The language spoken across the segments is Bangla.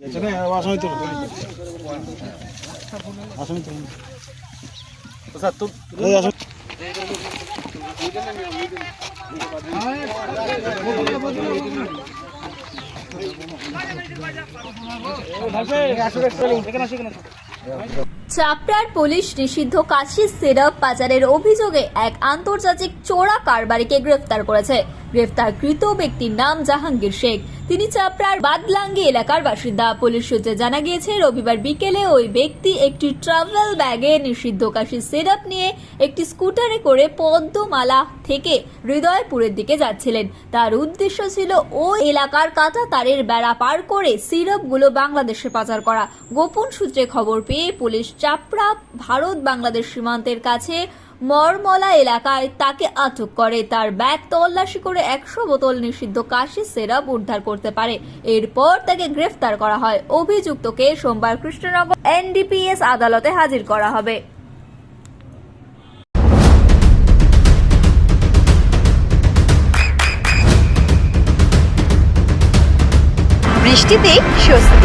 এখানে আসামি এখানে আসামি চাপড়ার পুলিশ নিষিদ্ধ কাশির সিরাপ পাচারের অভিযোগে এক আন্তর্জাতিক চোরা কারবারিকে গ্রেফতার করেছে। গ্রেফতারকৃত ব্যক্তির নাম জাহাঙ্গীর শেখ। তিনি চাপড়ার বাদলাঙ্গি এলাকার বাসিন্দা। পুলিশ সূত্রে জানা গিয়েছে, রবিবার বিকেলে ওই ব্যক্তি একটি ট্রাভেল ব্যাগে নিষিদ্ধ কাশির সিরাপ নিয়ে একটি স্কুটারে করে পদ্মমালা থেকে হৃদয়পুরের দিকে যাচ্ছিলেন। তার উদ্দেশ্য ছিল ওই এলাকার কাঁচা তারের বেড়া পার করে সিরাপগুলো বাংলাদেশে পাচার করা। গোপন সূত্রে খবর পেয়ে পুলিশ চাপড়া ভারত বাংলাদেশ সীমান্তের কাছে মরমলা এলাকায় তাকে আটক করে। তার ব্যাগ তল্লাশি করে একশো বোতল নিষিদ্ধ কাশি সেরাপ উদ্ধার করতে পারে। এরপর তাকে গ্রেফতার করা হয়। অভিযুক্তকে সোমবার কৃষ্ণনগর এনডিপিএস আদালতে হাজির করা হবে। বৃষ্টিতে স্বস্তি।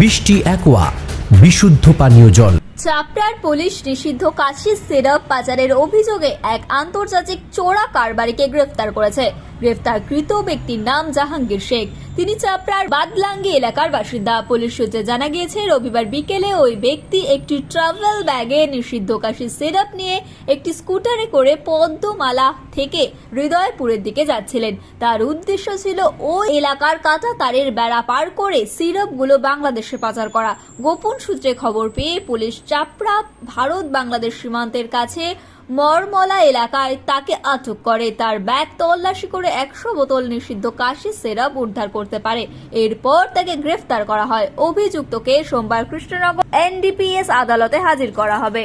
বৃষ্টি অ্যাকোয়া বিশুদ্ধ পানীয় জল। চাপড়ার পুলিশ নিষিদ্ধ কাশির সিরাপ পাচারের অভিযোগে এক আন্তর্জাতিক চোরা কারবারিকে গ্রেফতার করেছে। গ্রেফতারকৃত ব্যক্তির নাম জাহাঙ্গীর শেখ। তিনি চাপড়ার বাদলাঙ্গি এলাকার বাসিন্দা। পুলিশ সূত্রে জানা গিয়েছে, রবিবার বিকেলে ওই ব্যক্তি একটি ট্রাভেল ব্যাগে নিষিদ্ধ কাশির সিরাপ নিয়ে একটি স্কুটারে করে পদ্মমালা থেকে হৃদয়পুরের দিকে যাচ্ছিলেন। তার উদ্দেশ্য ছিল ওই এলাকার কাঁচা তারের বেড়া পার করে সিরাপগুলো বাংলাদেশে পাচার করা। গোপন সূত্রে খবর পেয়ে পুলিশ চাপড়া ভারত বাংলাদেশ সীমান্তের কাছে মরমলা এলাকায় তাকে আটক করে। তার ব্যাগ তল্লাশি করে একশো বোতল নিষিদ্ধ কাশি সেরাপ উদ্ধার করতে পারে। এরপর তাকে গ্রেফতার করা হয়। অভিযুক্তকে সোমবার কৃষ্ণনগর এনডিপিএস আদালতে হাজির করা হবে।